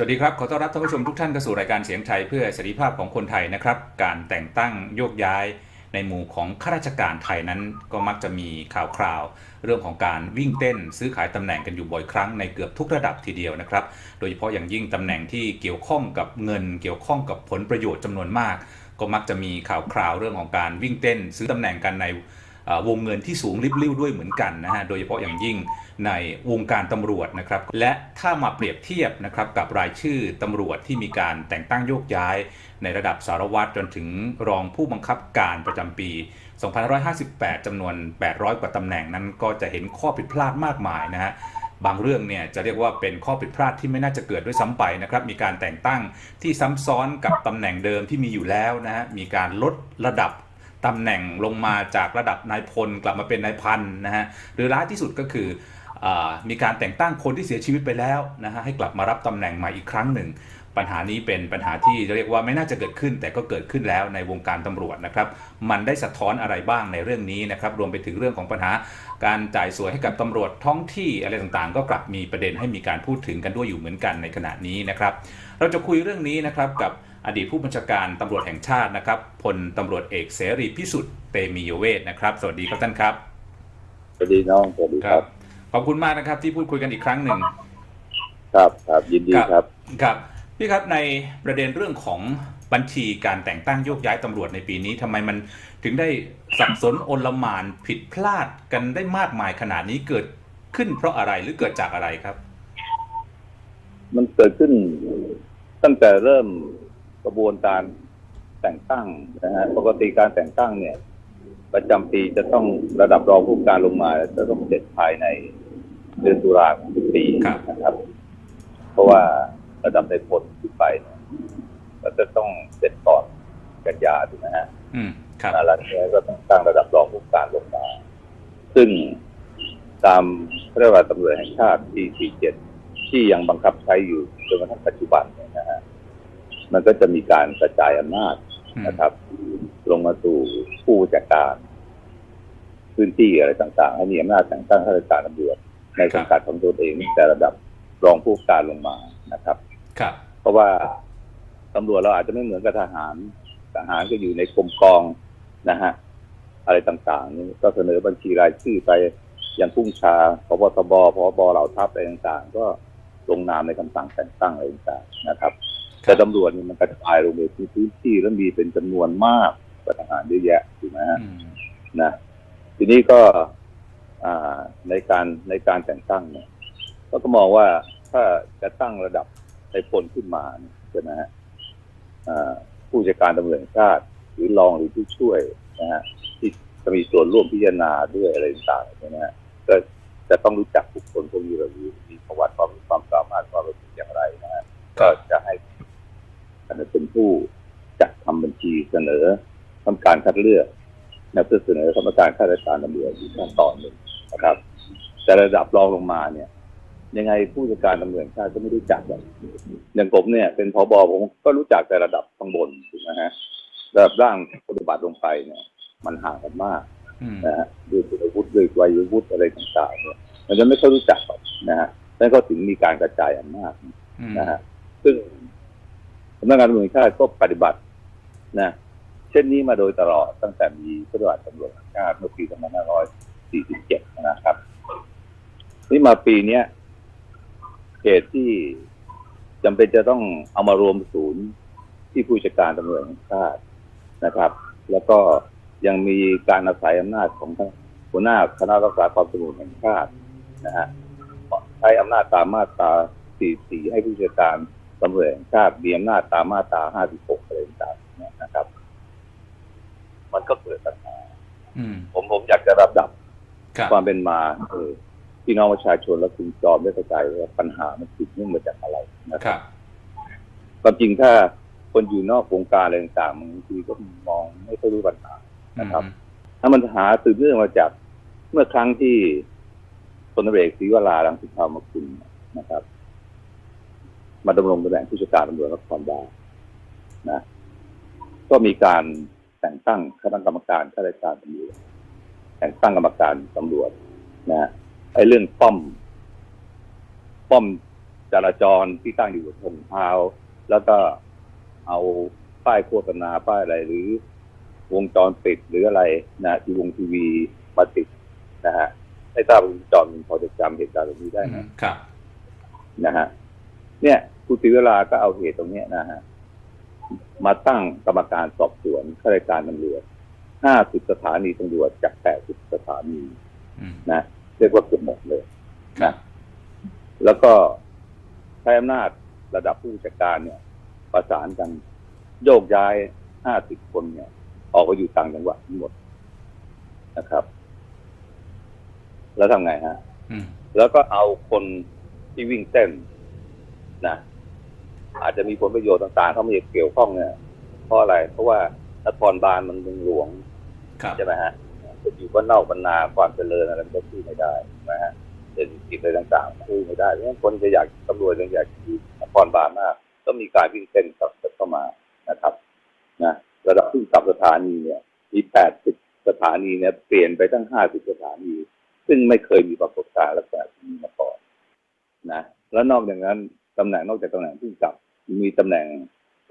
สวัสดีครับ ขอต้อนรับท่านผู้ชมทุกท่านเข้าสู่รายการเสียงไทยเพื่อเสรีภาพของคนไทยนะครับ การแต่งตั้งโยกย้ายในหมู่ของข้าราชการไทยนั้น ก็มักจะมีข่าวคราว เรื่องของการวิ่งเต้นซื้อขายตำแหน่งกันอยู่บ่อยครั้งในเกือบทุกระดับทีเดียวนะครับ โดยเฉพาะอย่างยิ่งตำแหน่งที่เกี่ยวข้องกับเงิน เกี่ยวข้องกับผลประโยชน์จำนวนมาก ก็มักจะมีข่าวคราวเรื่องของการวิ่งเต้น ซื้อตำแหน่งกันใน วงเงินที่สูงริบลิ่วด้วยเหมือนกันนะฮะโดยเฉพาะอย่างยิ่งในวงการตำรวจนะครับและถ้ามาเปรียบเทียบนะครับกับรายชื่อตำรวจที่มีการแต่งตั้งโยกย้าย ในระดับสารวัตรจนถึงรองผู้บังคับการประจำปี 2558จำนวน 800 กว่าตำแหน่งนั้นก็จะเห็นข้อผิดพลาดมากมายนะฮะบางเรื่องเนี่ยจะเรียกว่าเป็นข้อผิดพลาดที่ไม่น่าจะเกิดด้วยซ้ำไปนะครับ มีการแต่งตั้งที่ซ้ำซ้อนกับตำแหน่งเดิมที่มีอยู่แล้วนะฮะ มีการลดระดับ ตำแหน่งลงมาจากระดับนายพลกลับมาเป็นนายพันนะฮะหรือร้ายที่สุดก็คืออมีการแต่งตั้งคนที่เสียชีวิตไปแล้วนะฮะให้กลับมารับตำแหน่งใหม่อีกครั้งหนึ่ง ปัญหานี้เป็นปัญหาที่เรียกว่าไม่น่าจะเกิดขึ้น แต่ก็เกิดขึ้นแล้วในวงการตำรวจนะครับมันได้สะท้อนอะไรบ้างในเรื่องนี้นะครับรวมไปถึงเรื่องของปัญหาการจ่ายสวยให้กับตำรวจท้องที่อะไรต่างๆ ก็กลับมีประเด็นให้มีการพูดถึงกันด้วยอยู่เหมือนกันในขณะนี้นะครับเราจะคุยเรื่องนี้นะครับกับอดีตผู้บัญชาการตำรวจแห่งชาตินะครับพลตำรวจเอกเสรีพิสุทธิ์เตมียเวทนะครับ สวัสดีครับท่านครับสวัสดีน้องสวัสดีครับ ขอบคุณมากนะครับที่พูดคุยกันอีกครั้งหนึ่ง ครับครับยินดีครับ ครับ พี่ครับในประเด็นเรื่องของบัญชีการแต่งตั้งโยกย้ายตำรวจในปีนี้ทำไมมันถึงได้สับสนโอลมานผิดพลาดกันได้มากมายขนาดนี้เกิดขึ้นเพราะอะไรหรือเกิดจากอะไรครับ มันเกิดขึ้นตั้งแต่เริ่มกระบวนการแต่งตั้งนะฮะปกติการแต่งตั้งเนี่ย ประจำปีจะต้องระดับรองผู้การลงมาจะต้องเสร็จภายในเดือนตุลาคมทุกปีนะครับ เพราะว่า ระดับในพลขึ้นไปเนี่ยก็จะต้องเสร็จก่อนกันยาถูกไหมฮะอืมครับหลังจากนี้ก็ต้องตั้งระดับรองผู้การลงมา ซึ่งตามพระราชบัญญัติตำรวจแห่งชาติที่ 47 ที่ยังบังคับใช้อยู่จนกระทั่งปัจจุบันเนี่ยนะฮะมันก็จะมีการกระจายอำนาจอืมนะครับ ลงมาสู่ผู้จัดการ พื้นที่อะไรต่างๆ ให้มีอำนาจแต่งตั้งข้าราชการตำรวจในสังกัดของตนเองตั้งแต่ระดับรองผู้การลงมานะครับ ครับ เพราะว่าตำรวจเราอาจจะไม่เหมือนกับทหาร ทหารก็อยู่ในกรมกองนะฮะ อะไรต่างๆนี่ก็เสนอบัญชีรายชื่อไปอย่างพุ่งชาพบตบพบเหล่าทัพอะไรต่างๆ ก็ลงนามในคำสั่งแต่งตั้งอะไรต่างๆนะครับ แต่ตำรวจนี่มันกระจายลงในพื้นที่แล้วมีเป็นจำนวนมากกว่าทหารเยอะแยะถูกไหมฮะอืมนะทีนี้ก็อ่าในการในการแต่งตั้งเนี่ยเราก็มองว่าถ้าจะตั้งระดับ ในพลขึ้นมาเนี่ยใช่ไหมฮะอ่าผู้จัดการตำรวจแห่งชาติ หรือรองหรือผู้ช่วยนะฮะที่จะมีส่วนร่วมพิจารณาด้วยอะไรต่างๆใช่ไหมฮะก็จะต้องรู้จักบุคคลพวกนี้เรารู้มีประวัติความรู้ความสามารถความรู้อย่างไรนะฮะก็จะให้เป็นผู้จัดทำบัญชีเสนอทำการคัดเลือกนะเพื่อเสนอกรรมการข้าราชการตำรวจอีกขั้นตอนหนึ่งนะครับ แต่ระดับรองลงมาเนี่ย ยังไงผู้จัดการตำรวจแห่งชาติก็ไม่รู้จักหรอกอย่างผมเนี่ย เป็นพบผมก็รู้จักแต่ระดับข้างบนถูกไหมฮะระดับล่างปฏิบัติลงไปเนี่ย มันห่างกันมากอืมนะฮะด้วยคุณวุฒิด้วยวัยวุฒิอะไรต่างๆเนี่ยมันจะไม่ค่อยรู้จักหรอกนะฮะนั่นก็ถึงมีการกระจายอำนาจอืมนะฮะซึ่งสำนักงานตำรวจแห่งชาติก็ปฏิบัตินะเช่นนี้มาโดยตลอดตั้งแต่มีพระราชบัญญัติตำรวจแห่งชาติเมื่อปี2547 นะครับ นี่มาปีเนี้ย เหตุที่จำเป็นจะต้องเอามารวมศูนย์ที่ผู้จัดการตำรวจแห่งชาตินะครับ แล้วก็ยังมีการอาศัยอำนาจของท่านหัวหน้าคณะรักษาความสงบแห่งชาตินะฮะใช้อำนาจตามมาตรา 44 ให้ผู้จัดการตำรวจแห่งชาติมีอำนาจตามมาตรา 56 อะไรต่างๆเนี่ยนะครับ มันก็เกิดปัญหาอืมผมผมอยากจะรับดับครับความเป็นมาเออ พี่น้องประชาชนและคุณจอมได้เข้าใจว่าปัญหามันติดเนื่องมาจากอะไรนะคครับรับความจริงถ้าคนอยู่นอกวงการอะไรต่างๆบางทีก็มองไม่ค่อยรู้ปัญหานะครับ ถ้ามันหาสืบเนื่องมาจากเมื่อครั้งที่พลตำรวจเอกศรีวรารังสิพรามคุณนะครับ มาดำรงตำแหน่งผู้จัดการตำรวจนครบาลนะ ก็มีการแต่งตั้งคณะกรรมการข้าราชการตำรวจแต่งตั้งกรรมการตำรวจนะฮะ ไอ้เรื่องป้อม ป้อมจราจรที่ตั้งอยู่บนทางเท้าแล้วก็เอาป้ายโฆษณาป้ายอะไรหรือ วงจรปิดหรืออะไรนะที่วงทีวีมาติดนะฮะไม่ทราบวงจรพอจะจำเหตุการณ์ตรงนี้ได้ไหมครับ นะฮะเนี่ยคุณศิเวลาก็เอาเหตุตรงเนี้ยนะฮะมาตั้งกรรมการสอบสวนข้าราชการตำรวจห้าสิบสถานีตำรวจจากแปดสิบสถานีอืมนะ เรียกว่าเกือบหมดเลยครับแล้วก็ใช้อำนาจระดับผู้จัดการเนี่ย ประสานกันโยกย้ายห้าสิบคนเนี่ย ออกไปอยู่ต่างจังหวัดทั้งหมดนะครับ แล้วทำไงฮะอืมแล้วก็เอาคนที่วิ่งเต้นนะอาจจะมีผลประโยชน์ต่างๆเข้ามาเกี่ยวข้องเนี่ยเพราะอะไร เพราะว่านครบาลมันเมืองหลวงครับใช่ไหมฮะ จะอยู่บ้านนอกบรรนาความเจริญอะไรมันก็สู้ไม่ได้ใช่ไหมฮะเศรษฐกิจอะไรต่างๆสู้ไม่ได้เพราะฉะนั้นคนจะอยากตำรวจจะอยากอยู่นครบาลมากก็มีการวิ่งเต้นกลับเข้ามานะครับนะระดับผู้กับสถานีเนี่ยมีแปดสิบสถานีเนี่ยเปลี่ยนไปตั้งห้าสิบสถานี ซึ่งไม่เคยมีปรากฏการณ์ลักษณะนี้มาก่อนนะแล้วนอกจากนั้นตำแหน่งนอกจากตำแหน่งผู้กำกับ มีตำแหน่ง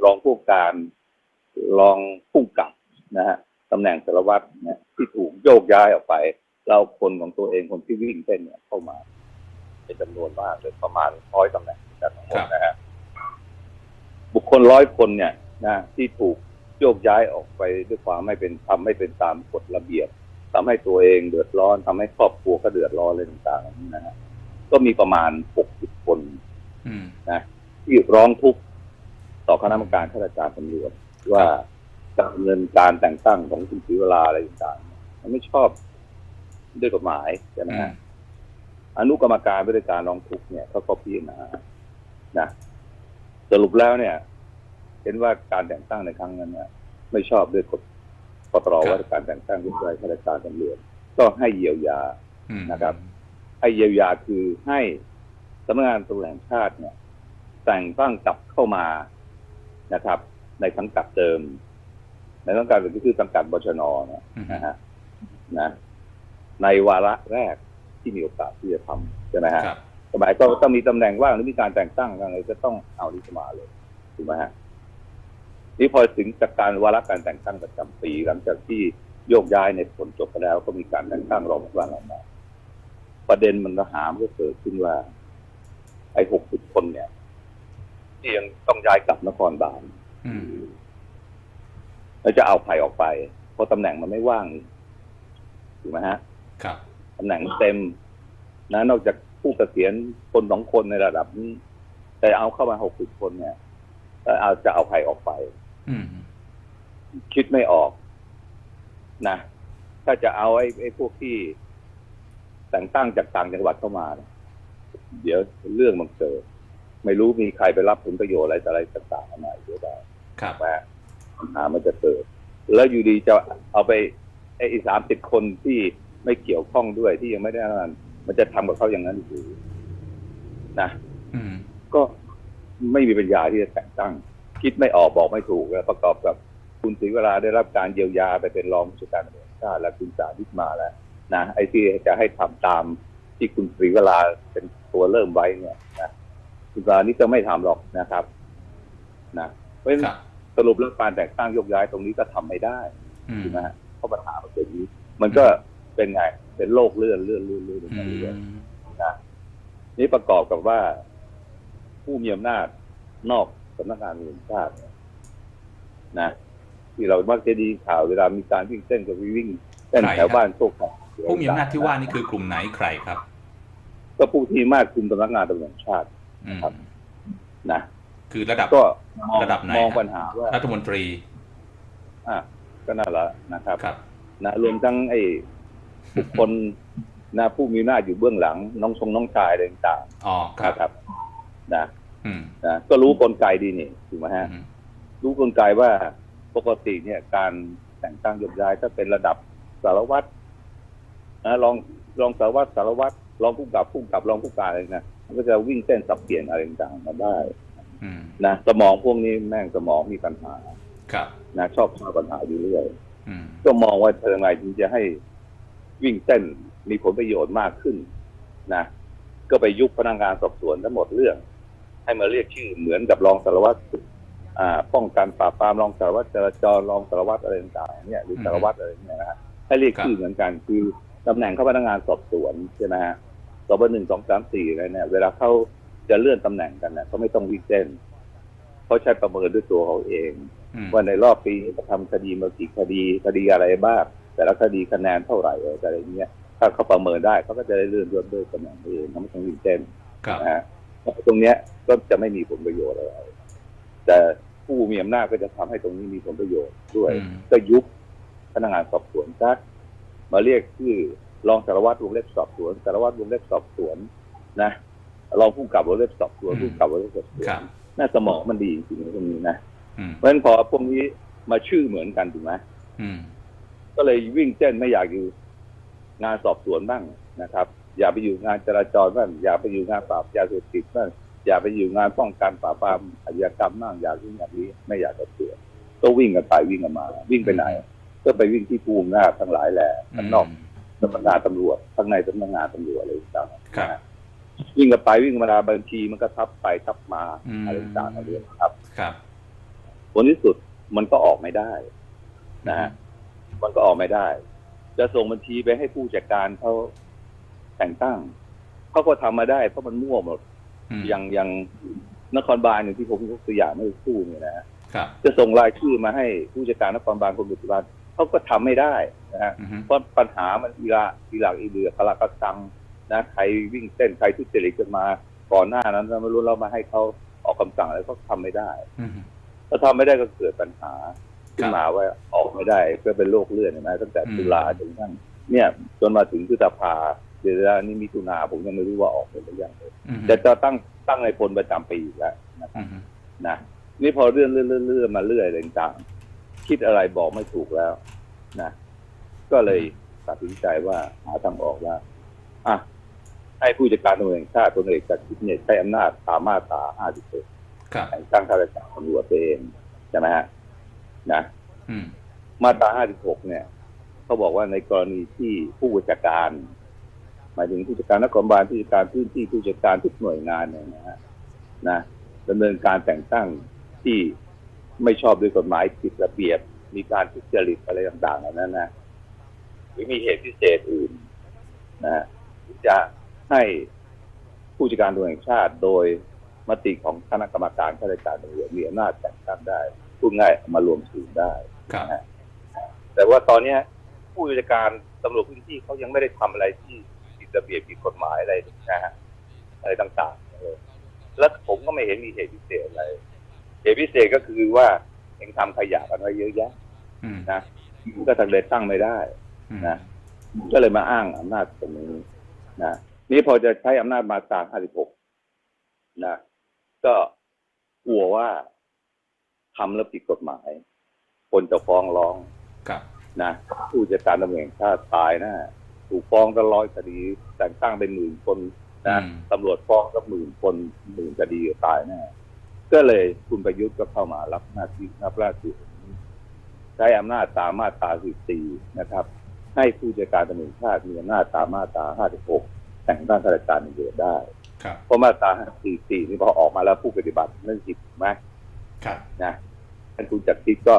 รองผู้การรองผู้กับนะฮะตำแหน่งสารวัตรเนี่ยที่ถูก โยกย้ายออกไป เราคนของตัวเองคนที่วิ่งเต้นเนี่ยเข้ามา เป็นจำนวนมากเลยประมาณร้อยตำแหน่งกันทั้งหมดนะฮะบุคคลร้อยคนเนี่ยนะที่ถูกโยกย้ายออกไปด้วยความไม่เป็นทำไม่เป็นตามกฎระเบียบทำให้ตัวเองเดือดร้อนทำให้ครอบครัวก็เดือดร้อนอะไรต่างๆนะฮะก็มีประมาณ60คนอืมนะที่ร้องทุกข์ต่อคณะกรรมการข้าราชการตำรวจว่าการดำเนินการแต่งตั้งของคุณศรีเวลาอะไรต่างๆเนี่ย มันไม่ชอบด้วยกฎหมายใช่ไหมอืมฮะอนุกรรมการบริการร้องทุกข์เนี่ยเขาก็พิจารณานะสรุปแล้วเนี่ย เห็นว่าการแต่งตั้งในครั้งนั้นเนี่ยไม่ชอบด้วยกฎกตรว่าการแต่งตั้งผู้ช่วยข้าราชการตำรวจก็ให้เยียวยาอืมนะครับ ให้เยียวยาคือให้สำนักงานตำรวจแห่งชาติเนี่ย แต่งตั้งกลับเข้ามานะครับ ในสังกัดเดิม ในสังกัดเดิมก็คือสังกัดบชนเนี่ยอืมนะฮะ นะในวาระแรกที่มีโอกาสที่จะทำใช่ไหมฮะครับสมัยก็ต้องมีตำแหน่งว่างหรือมีการแต่งตั้งอะไรก็ต้องเอาที่มาเลยถูกไหมฮะนี่พอถึงจากการวาระการแต่งตั้งประจำปีหลังจากที่โยกย้ายในผลจบไปแล้ว ก็มีการแต่งตั้งรองผู้ว่าออกมาประเด็นมันหามก็เกิดขึ้นว่า ไอ้หกสิบคนเนี่ย ที่ยังต้องย้ายกลับนครบาลอืมแล้วจะเอาใครออกไป เพราะตำแหน่งมันไม่ว่าง ถูกไหมฮะครับตำแหน่งเต็มนะนอกจากผู้เกษียณคนสองคนในระดับนี้ แต่เอาเข้ามาหกสิบคนเนี่ยแล้วเอาจะเอาใครออกไปอืมคิดไม่ออก นะ ถ้าจะเอาไอ้ไอ้พวกที่แต่งตั้งจากต่างจังหวัดเข้ามาเนี่ยเดี๋ยวเรื่องมันเกิดไม่รู้มีใครไปรับผลประโยชน์อะไรต่ออะไรต่างๆมาเดี๋ยวได้ครับว่าปัญหามันจะเกิด แล้วอยู่ดีจะเอาไป ไอ้สามสิบคนที่ไม่เกี่ยวข้องด้วยที่ยังไม่ได้นั่นมันจะทำกับเขาอย่างนั้นหรือนะอืมก็ไม่มีปัญญาที่จะแต่งตั้ง คิดไม่ออกบอกไม่ถูกแล้วประกอบกับคุณศรีเวลาได้รับการเยียวยาไปเป็นรองผู้จัดการตำรวจแห่งชาติและคุณสาธิตมาแล้วนะไอ้ที่จะให้ทำตามที่คุณศรีเวลาเป็นตัวเริ่มไว้เนี่ยนะคุณสาธิตจะไม่ทำหรอกนะครับนะเพราะฉะนั้นครับสรุปแล้วการแต่งตั้งยกย้ายตรงนี้ก็ทำไม่ได้อืมถูกไหมฮะ เพราะปัญหามันเป็นอย่างนี้ มันก็เป็นไง เป็นโลกเลื่อนเลื่อนเลื่อนเลื่อนอืเรื่อยมๆนะนี่ประกอบกับว่าผู้มีอำนาจนอกสำนักงานตำรวจแห่งชาติเนี่ยนะที่เรามักจะไดีข่าวเวลามีการวิ่งเต้นกับวิ่งเต้นแถวบ้านโชคชัยผู้มีอำนาจที่ว่านี่คือกลุ่มไหนใครครับ ก็ผู้ที่มากคุมสำนักงานตำรวจแห่งชาติอืมครับนะคือระดับก็มองระดับไหนมองฮะปัญหาว่ารัฐมนตรี อะ ก็นั่นแหละนะครับครับ นะรวมทั้งไอ้บุคคลนะผู้มีหน้าจอยู่เบื้องหลัง น้องทรงน้องชายอะไรต่างอ๋อๆครับนะครับนะอืมนะก็รู้กลไกดีนี่ถูกไหมฮะ อืมรู้กลไกว่าปกติเนี่ยการแต่งตั้งยกย้ายถ้าเป็นระดับสารวัตรนะรองรองสารวัตรสารวัตรรองผู้กำกับผู้กำกับรองผู้การอะไรนะมันก็จะวิ่งเต้นสับเปลี่ยนอะไรต่างๆมาได้อืมนะสมองพวกนี้แม่งสมองมีปัญหา ครับนะชอบสร้างปัญหาอยู่เรื่อยอืมก็มองว่าเธอไงถึงจะให้วิ่งเต้นมีผลประโยชน์มากขึ้น นะก็ไปยุบพนักงานสอบสวนทั้งหมดเรื่อง ให้มาเรียกชื่อเหมือนกับรองสารวัตรอ่าป้องกันปราบปรามรองสารวัตรจราจรรองสารวัตรอะไรต่างๆเนี่ยหรือสารวัตรอะไรเนี่ยนะฮะให้เรียกชื่อเหมือนกันคือตำแหน่งเข้าพนักงานสอบสวนใช่ไหมฮะสบหนึ่งสองสามสี่อะไรเนี่ย เวลาเขาจะเลื่อนตำแหน่งกันเนี่ยเขาไม่ต้องวิ่งเต้นเขาใช้ประเมินด้วยตัวเขาเองอืม ว่าในรอบปีจะทำคดีมากี่คดีคดีอะไรบ้างแต่ละคดีคะแนนเท่าไหร่อะไรอย่างเงี้ยถ้าเขาประเมินได้เขาก็จะได้เลื่อนยศด้วยตำแหน่งตัวเองเขาไม่ต้องวิ่งเต้นครับนะฮะตรงเนี้ยก็จะไม่มีผลประโยชน์อะไรแต่ผู้มีอำนาจก็จะทำให้ตรงนี้มีผลประโยชน์ด้วยอืมก็ยุบพนักงานสอบสวนซะมาเรียกชื่อรองสารวัตรวงเล็บสอบสวนสารวัตรวงเล็บสอบสวนนะรองผู้กำกับวงเล็บสอบสวนผู้กำกับวงเล็บสอบสวนครับน่าสมองมันดีจริงๆตรงนี้นะอืม เพราะฉะนั้นพอพวกนี้มาชื่อเหมือนกันถูกไหมอืมก็เลยวิ่งเต้นไม่อยากอยู่งานสอบสวนบ้างนะครับ อย่าไปอยู่งานจราจรบ้างอย่าไปอยู่งานปราบยาเสพติดบ้างอย่าไปอยู่งานป้องกันปราบปรามอาชญากรรมบ้างอย่าวิ่งอย่างนี้ ไม่อยากจะเสือก็วิ่งกันไปวิ่งกันมา วิ่งไปไหน ก็ไปวิ่งที่ภูมิหน้าจทั้งหลายแหละข้างนอกสำนักงานตำรวจข้างในสำนักงานตำรวจอะไรต่างๆครับนะฮะวิ่งกันไปวิ่งกันมาบางทีมันก็ทับไปทับมาอืมอะไรต่างๆอะไรครับครับ ผลที่สุดมันก็ออกไม่ได้นะฮะมันก็ออกไม่ได้ จะส่งบัญชีไปให้ผู้จัดการเขาแต่งตั้งเขาก็ทำมาได้ เพราะมันมั่วหมดอืมอย่างอย่างนครบาลอย่างที่ผมยกตัวอย่างเมื่อสักครู่เนี่ยนะฮะครับจะส่งรายชื่อมาให้ผู้จัดการนครบาลคนปัจจุบันเขาก็ทำไม่ได้นะฮะอืมเพราะปัญหามันอีละอีหลักอีเดือคาราคาซังนะใครวิ่งเต้นใครทุจริตกันมาก่อนหน้านั้นเราไม่รู้เรามาให้เขาออกคำสั่งอะไรก็ทำไม่ได้อืม ถ้าทำไม่ได้ก็เกิดปัญหาขึ้ครันบมาว่าออกไม่ได้ก็เป็นโรคเลือดเห็นไหมตั้งแต่อืมตุลาจนกระทั่งเนี่ยจนมาถึงพฤษภาเดือนนี้มิถุนาผมยังไม่รู้ว่าออกเป็นหรือยังเลยอืมแต่จะตั้งตั้งในพลประจำปีอีกแล้วนะครับอืมนะนี่พอเลื่อนเลื่อนเลื่อนเลื่อนมาเรื่อยอะไรต่างๆคิดอะไรบอกไม่ถูกแล้วนะก็เลยตัดสินใจว่าหาทางออกว่าอะให้ผู้จัดการตำรวจแห่งชาติพลเอกจากทิพย์เนี่ยใช้อำนาจตามมาตรา 57ครับ แต่งตั้งข้าราชการตำรวจเองใช่ไหมฮะนะอืมมาตรา56เนี่ยเขาบอกว่าในกรณีที่ผู้จัดการ หมายถึงผู้จัดการนครบาลผู้จัดการพื้นที่ผู้จัดการทุกหน่วยงานเนี่ยนะฮะนะดำเนินการแต่งตั้งที่ไม่ชอบด้วยกฎหมายผิดระเบียบ มีการทุจริตอะไรต่างๆเหล่านั้นนะหรือมีเหตุพิเศษอื่นนะฮะที่จะให้ผู้จัดการตำรวจแห่งชาติโดย มติของคณะกรรมการข้าราชการตำรวจมีอำนาจแต่งตั้งได้พูดง่ายเอามารวมถึงได้ครับนะฮะแต่ว่าตอนเนี้ยผู้จัดการตำรวจพื้นที่เขายังไม่ได้ทำอะไรที่ผิดระเบียบผิดกฎหมายอะไรนะฮะอะไรต่างๆเลยแล้วผมก็ไม่เห็นมีเหตุพิเศษอะไรเหตุพิเศษก็คือว่าเองทำขยะกันไว้เยอะแยะอืมนะก็ทางเดินตั้งไม่ได้อืมนะก็เลยมาอ้างอำนาจตรงนี้นะนี่พอจะใช้อำนาจมาตรา56นะ ก็กลัวว่าทำแล้วผิดกฎหมาย คนจะฟ้องร้องครับนะผู้จัดการตำรวจแห่งชาติตายนะถูกฟ้องตั้งร้อยคดีแต่งตั้งเป็นหมื่นคนนะอืมตำรวจฟ้องก็หมื่นคนหมื่นคดีตายแนะก็เลยคุณประยุทธ์ก็เข้ามารับหน้าที่รับราชการใช้อำนาจตามมาตรา14นะครับ ให้ผู้จัดการตำรวจแห่งชาติมีอำนาจตามมาตรา56แต่งตั้งข้าราชการตำรวจได้ครับ เพราะมาตรา44นี่พอออกมาแล้วผู้ปฏิบัติเรื่องผิดถูกไหมครับนะท่านคุณจักรทิพย์ก็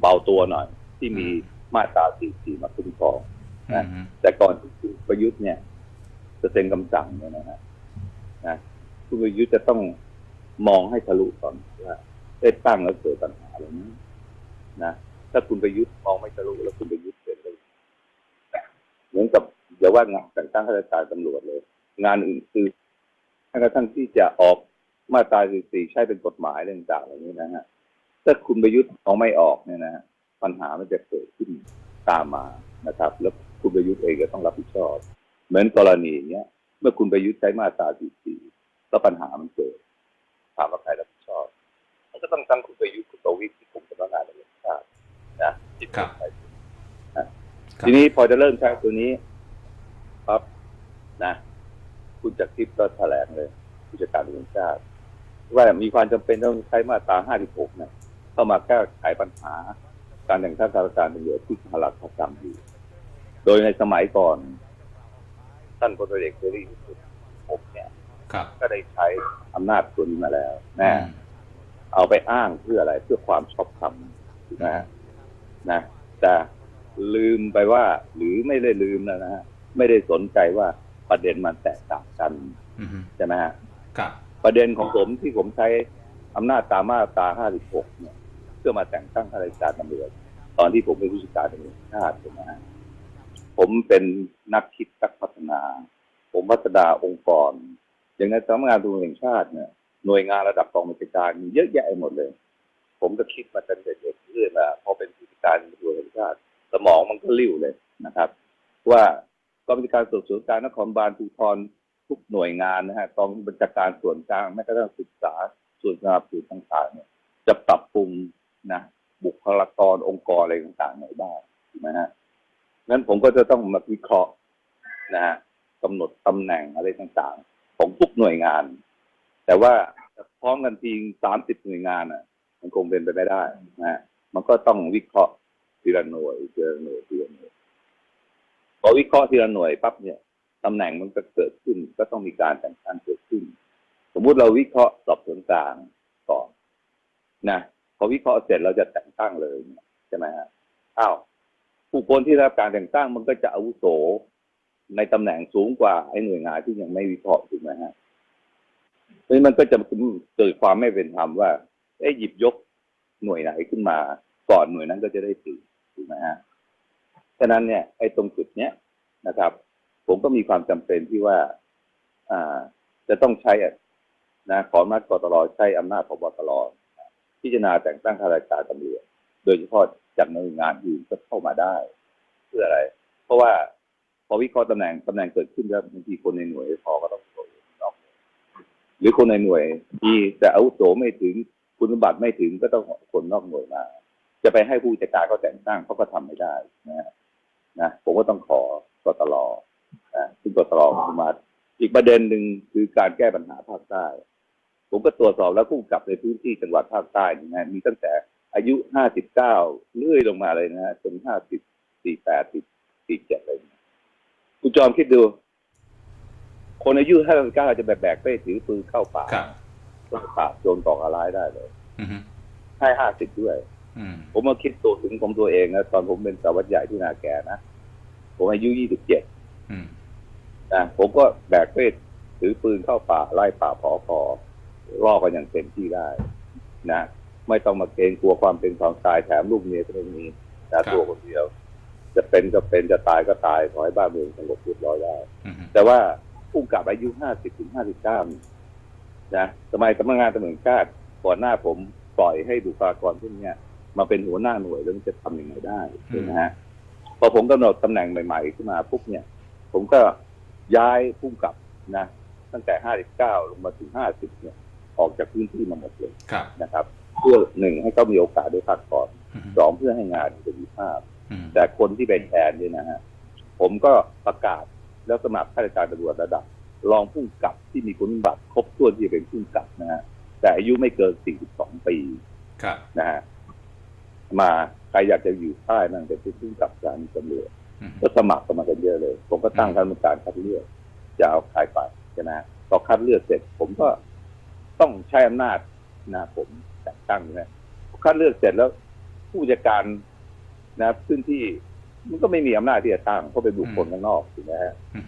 เบาตัวหน่อย ที่มีมาตรา44มาคุ้มครองอืมแต่ก่อนที่คุณประยุทธ์เนี่ย จะเซ็นคำสั่งเนี่ยนะฮะนะคุณประยุทธ์จะต้องมองให้ทะลุก่อนว่าได้ตั้งแล้วเกิดปัญหาอะไรนี้นะถ้าคุณประยุทธ์มองไม่ทะลุแล้วคุณประยุทธ์เป็นเลยเหมือนกับอย่าว่างานแต่งตั้งข้าราชการตำรวจเลย งานอื่นคือแม้ กระทั่งที่จะออกมาตรา44ใช้เป็นกฎหมายเรื่องต่างๆเหล่านี้นะฮะ ถ้าคุณประยุทธ์มองไม่ออกเนี่ยนะฮะปัญหามันจะเกิดขึ้นตามมานะครับ แล้วคุณประยุทธ์เองก็ต้องรับผิดชอบ เหมือนกรณีเนี้ยเมื่อคุณประยุทธ์ใช้มาตรา44แล้วปัญหามันเกิดถามว่าใครรับผิดชอบมันก็ต้องทั้งคุณประยุทธ์คุณประวิตรที่ผมสำนักงานตำรวจแห่งชาตินะที่เป็นใครครับทีนี้พอจะเริ่มใช้ตัวนี้ปั๊บนะ คุณจักรทิพย์ก็แถลงเลยผู้จัดการตำรวจแห่งชาติว่ามีความจำเป็นต้องใช้มาตรา 56 เนี่ย เข้ามาแก้ไขปัญหา การแต่งตั้งข้าราชการตำรวจที่ขลักขจำอยู่ โดยในสมัยก่อนท่านพลตรีเอกเสรีพิสุทธิ์ผมเนี่ยครับก็ได้ใช้อำนาจตัวนี้มาแล้วนะอืมเอาไปอ้างเพื่ออะไรเพื่อความชอบธรรมถูกไหมฮะนะแต่ลืมไปว่า หรือไม่ได้ลืมนะนะฮะไม่ได้สนใจว่า ประเด็นมันแตกต่างกันอืมใช่ไหมฮะครับประเด็นของผมที่ผมใช้อำนาจตามมาตรา56 เนี่ย เพื่อมาแต่งตั้งข้าราชการตำรวจตอนที่ผมเป็นผู้จัดการตำรวจแห่งชาติใช่ไหมฮะผมเป็นนักคิดนักพัฒนา ผมพัฒนาองค์กร อย่างในสำนักงานตำรวจแห่งชาติเนี่ยหน่วยงานระดับกองบัญชาการมีเยอะแยะไปหมดเลย ผมก็คิดมาตั้งแต่เด็กเรื่อยมาพอเป็นผู้จัดการตำรวจแห่งชาติ สมองมันก็ริ่วเลยนะครับ ว่าก องบัญชาการสืบสวนกลารนครบาลภูธรทุกหน่วยงานนะฮะกองบัญชาการส่วนกลางแม้กระทั่งศึกษาส่วนสนับสนุนต่างๆเนี่ยจะปรับปรุงนะบุคลากรองค์กรอะไรต่างๆไหนบ้างถูกไหมฮะงั้นผมก็จะต้องมาวิเคราะห์นะฮะกำหนดตำแหน่งอะไรต่างๆ ของทุกหน่วยงาน แต่ว่าพร้อมกันทีสามสิบหน่วยงานอะ มันคงเป็นไปไม่ได้นะฮะมันก็ต้องวิเคราะห์ทีละหน่วยทีละหน่วยทีละ พอวิเคราะห์ทีละหน่วยปั๊บเนี่ยตำแหน่งมันก็เกิดขึ้น ก็ต้องมีการแต่งตั้งเกิดขึ้น สมมุติเราวิเคราะห์สอบสวนกลางก่อนนะพอวิเคราะห์เสร็จเราจะแต่งตั้งเลยใช่ไหมฮะอ้าวผู้คนที่ได้รับการแต่งตั้งมันก็จะอาวุโสในตำแหน่งสูงกว่าไอ้หน่วยงานที่ยังไม่วิเคราะห์ถูกไหมฮะเพราะฉะนั้มันก็จะเกิดความไม่เป็นธรรมว่าเอ๊ะหยิบยกหน่วยไหนขึ้นมา ก่อนหน่วยนั้นก็จะได้ตื่นถูกไหมฮะ ฉะนั้นเนี่ยไอ้ตรงจุดเนี้ยนะครับ ผมก็มีความจำเป็นที่ว่าอ่าจะต้องใช้อะนะขออำนาจกตรใช้อำนาจพบตรพิจารณาแต่งตั้งข้าราชการตำรวจโดยเฉพาะจากหน่วยงานอื่นก็เข้ามาได้ เพื่ออะไร เพราะว่าพอวิเคราะห์ตำแหน่งตำแหน่งเกิดขึ้นแล้วบางทีคนในหน่วยพอก็ต้องโผล่นอกหรือคนในหน่วยมีแต่อาวุโสไม่ถึงคุณสมบัติไม่ถึงก็ต้องคนนอกหน่วยมา จะไปให้ผู้จัดการเขาแต่งตั้งเขาก็ทำไม่ได้นะฮะ นะผมก็ต้องขอกตรนะซึ่งกตรอนุมัติอีกประเด็นหนึ่งคือการแก้ปัญหาภาคใต้ ผมก็ตรวจสอบแล้วผู้กำกับในพื้นที่จังหวัดภาคใต้นี่นะมีตั้งแต่อายุห้าสิบเก้าเลื่อยลงมาเลยนะฮะจนห้าสิบสี่แปดสิบสี่เจ็ดเลยนะคุณจอมคิดดู คนอายุห้าสิบเก้าจะแบกแบกเป้ถือปืนเข้าป่าครับเข้าป่าโจรก่อการร้ายได้เลยอืมให้ห้าสิบด้วยอืม ผมมาคิดตัวถึงผมตัวเองนะตอนผมเป็นสารวัตรใหญ่ที่นาแกนะ ผมอายุยี่สิบเจ็ดอืมนะผมก็แบกเป้ถือปืนเข้าป่าไล่ป่าพอพอล่อกันอย่างเต็มที่ได้นะไม่ต้องมาเกรงกลัวความเป็นความตายแถมลูกเมียก็ไม่มีนะตัวคนเดียว จะเป็นก็เป็นจะตายก็ตายขอให้บ้านเมืองสงบเรียบร้อยได้อืมแต่ว่าผู้กำกับอายุห้าสิบถึงห้าสิบเก้านะสมัยสำนักงานตำรวจแห่งชาติก่อนหน้าผมปล่อยให้บุคลากรพวกเนี้ย มาเป็นหัวหน้าหน่วยแล้วมันจะทำยังไงได้ใช่ไหมฮะพอผมกำหนดตำแหน่งใหม่ ๆ ขึ้นมาปุ๊บเนี่ย ผมก็ย้ายผู้กำกับนะ ตั้งแต่ห้าสิบเก้าลงมาถึงห้าสิบเนี่ย ออกจากพื้นที่มาหมดเลยครับนะครับ เพื่อหนึ่งให้เขามีโอกาสได้พักผ่อนอืมสองเพื่อให้งานมีประสิทธิภาพอืมแต่คนที่เป็นแทนเนี่ยนะฮะผมก็ประกาศแล้วสมัครข้าราชการตำรวจระดับ รองผู้กำกับที่มีคุณสมบัติครบถ้วนที่จะเป็นผู้กำกับนะฮะแต่อายุไม่เกิน 42 ปีครับนะฮะ มาใครอยากจะอยู่ใต้นั่นจะเป็นผู้กำกับการตำรวจอืมก็สมัครกันมากันเยอะเลย ผมก็ตั้งคณะกรรมการคัดเลือก จะเอาใครไปใช่ไหมฮะพอคัดเลือกเสร็จ ผมก็ต้องใช้อำนาจนะผมแต่งตั้งนะคัดเลือกเสร็จแล้ว ผู้จัดการนะพื้นที่มันก็ไม่มีอำนาจที่จะตั้งเพราะเป็นบุคคลข้างนอกถูกไหมฮะอืม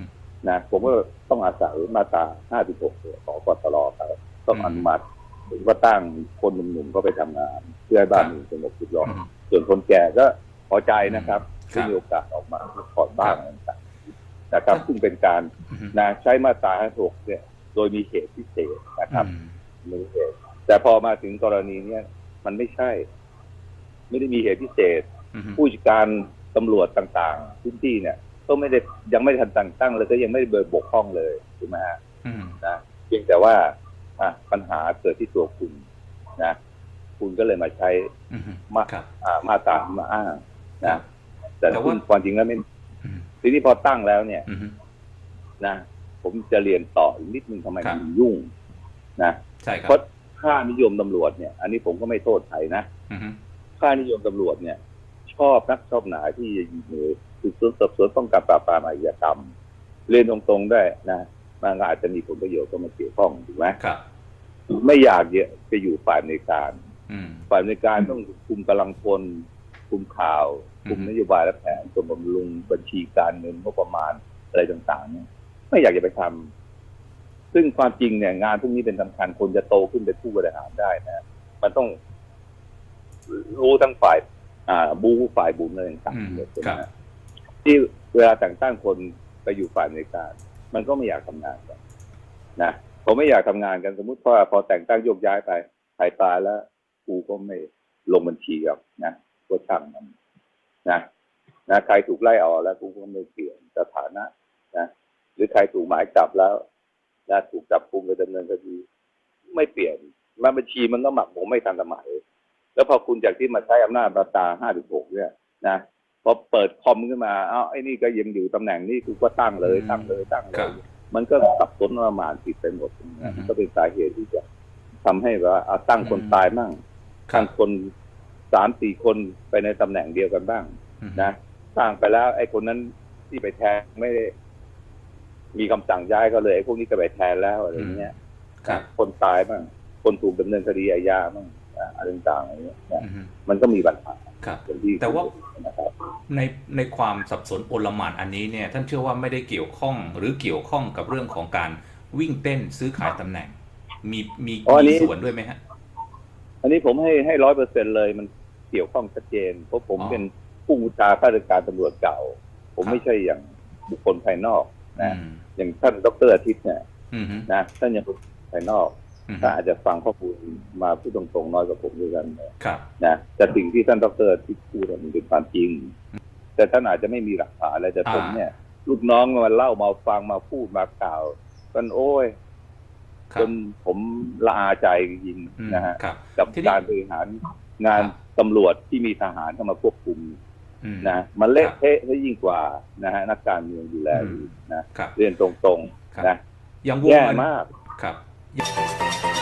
นะผมก็ต้องอาศัยมาตรา 56 ของกตลครับต้องอนุมัติ ผมก็ตั้งคนหนุ่มๆก็ไปทำงาน เพื่อให้บ้านเมืองสงบสุขร้อยอืมส่วนคนแก่ก็พอใจนะครับครับที่มีโอกาสออกมาถอนบ้างอะไรต่างๆนะครับซึ่งเป็นการอืมนะใช้มาตรา56เนี่ย โดยมีเหตุพิเศษนะครับอืมมีเหตุแต่พอมาถึงกรณีเนี้ยมันไม่ใช่ ไม่ได้มีเหตุพิเศษอืมผู้จัดการตำรวจต่างๆพื้นที่เนี่ยก็ไม่ได้ยังไม่ทันแต่งตั้งเลยก็ยังไม่ได้เบิกบกพร่องเลยถูกไหมฮะอืมนะเพียงแต่ว่า อะปัญหาเกิดที่ตัวคุณนะ คุณก็เลยมาใช้อืมมาครับอ่ามาตรามาอ้างนะแต่แต่ว่าคุณความจริงแล้วไม่อืมทีนี้พอตั้งแล้วเนี่ยอืมนะผมจะเรียนต่ออีกนิดนึงทำไมครับมันยุ่ง นะใช่ครัเพบราะค่านิยมตำรวจเนี่ย อันนี้ผมก็ไม่โทษใครนะอืมค่านิยมตำรวจเนี่ย ชอบนักชอบหนาที่จะอยู่ในสืบสวนสอบสวนป้องกันปราบปรามอาชญากรรมเรียนตรงๆได้นะ มมันก็อาจจะมีผลประโยชน์เข้ามาเกี่ยวข้องถูกไหมครับ ไม่อยากจะอยู่ฝ่ายในวยการอืมฝ่ายในวยการต้องคุมกำลังพลคุมข่าว คุมอืมนโยบายและแผนส่วนบำรุงบัญชีการเงินงบประมาณอะไรต่าง ๆ เนี่ย ไม่อยากจะไปทำซึ่งความจริงเนี่ย งานพวกนี้เป็นสำคัญคนจะโตขึ้นเป็นผู้บริหารได้นะ มันต้องรู้ทั้งฝ่าย อ่า บูฝ่ายบุญอะไรต่างอืมๆเนี่ยใช่ไหคมรับฮะที่เวลาแต่งตั้งคนไปอยู่ฝ่ายในวยการ มันก็ไม่อยากทำงานกันนะผมไม่อยากทำงานกันสมมติว่าพอแต่งตั้งโยกย้ายไปใครตายแล้วกูก็ไม่ลงบัญชีกับนะก็ช่างมันนะนะใครถูกไล่ออกแล้วกูก็ไม่เปลี่ยนสถานะนะหรือใครถูกหมายจับแล้วนะถูกจับกุมไปดำเนินคดี ไม่เปลี่ยนมาบัญชีมันต้องหมักผมไม่ทันสมัย แล้วพอคุณจากที่มาใช้อำนาจมาตราห้าถึงหกเนี่ย นะ พอเปิดคอมขึ้นมาเอ้าไอ้นี่ก็ยังอยู่ตำแหน่งนี้กูก็ตั้งเลยตั้งเลยตั้งเลครัย บ มันก็สับสนประมาณผิดไปหมดอืนะอฮึ ก็เป็นสาเหตุที่จะทำให้ว่าเอาตั้งคนอืมตายมั่งครัตั้บงคนสามสี่คนไปในตำแหน่งเดียวกันบ้าง อืมนะตั้งไปแล้วไอ้คนนั้นที่ไปแทนไม่ได้มีคำสั่งย้ายก็เลยไอ้พวกนี้ก็ไปแทนแล้วอะไรเงี้ย ครับคนตายบ้างคนถูกดำเนินคดีอาญาบ้างนะอะไรต่างๆอะไรเงี้ยนะอืมมันก็มีปัญหา ครับอย่างที่แต่ว่านะครับในในความสับสนโอลหม่านอันนี้เนี่ยท่านเชื่อว่าไม่ได้เกี่ยวข้องหรือเกี่ยวข้องกับเรื่องของการวิ่งเต้นซื้อขายตำแหน่ง มีมีมีส่วนด้วยไหมฮะ อันนี้ผมให้ให้ร้อยเปอร์เซ็นเลยมันเกี่ยวข้องชัดเจน เพราะผมอ๋อเป็นผู้บัญชาข้าราชการตำรวจเก่า ผมครับไม่ใช่อย่างบุคคลภายนอกอืนะมอย่างท่านดรอาทิตย์เนี่ยอืมฮึนะท่านยังเป็นภายนอกอืมฮึ ถ้านอาจจะฟังข้อมูลมาพูดตรงๆน้อยกว่าผมด้วยกันเนี่ยครับนะแต่สิ่งที่ท่านดรอาทิตย์พูดมันเป็นความจริง แต่ท่านอาจจะไม่มีหลักฐานอะไรแต่ผมเนี่ย ลูกน้องมาเล่ามาฟังมาพูดมากล่าวกันโอ้ยครัจบนผมละอาใจจริงอืมๆนะฮะครับกับทีนี้การบริหารงานครับตำรวจที่มีทหารเข้ามาควบคุมอืมนะมันเละครับเทะซะยิ่งกว่านะฮะนักการเมืองดูแลอยู่นะครับเรียนตรงครับๆนะอย่างวงแย่เงินมากครับ Ya.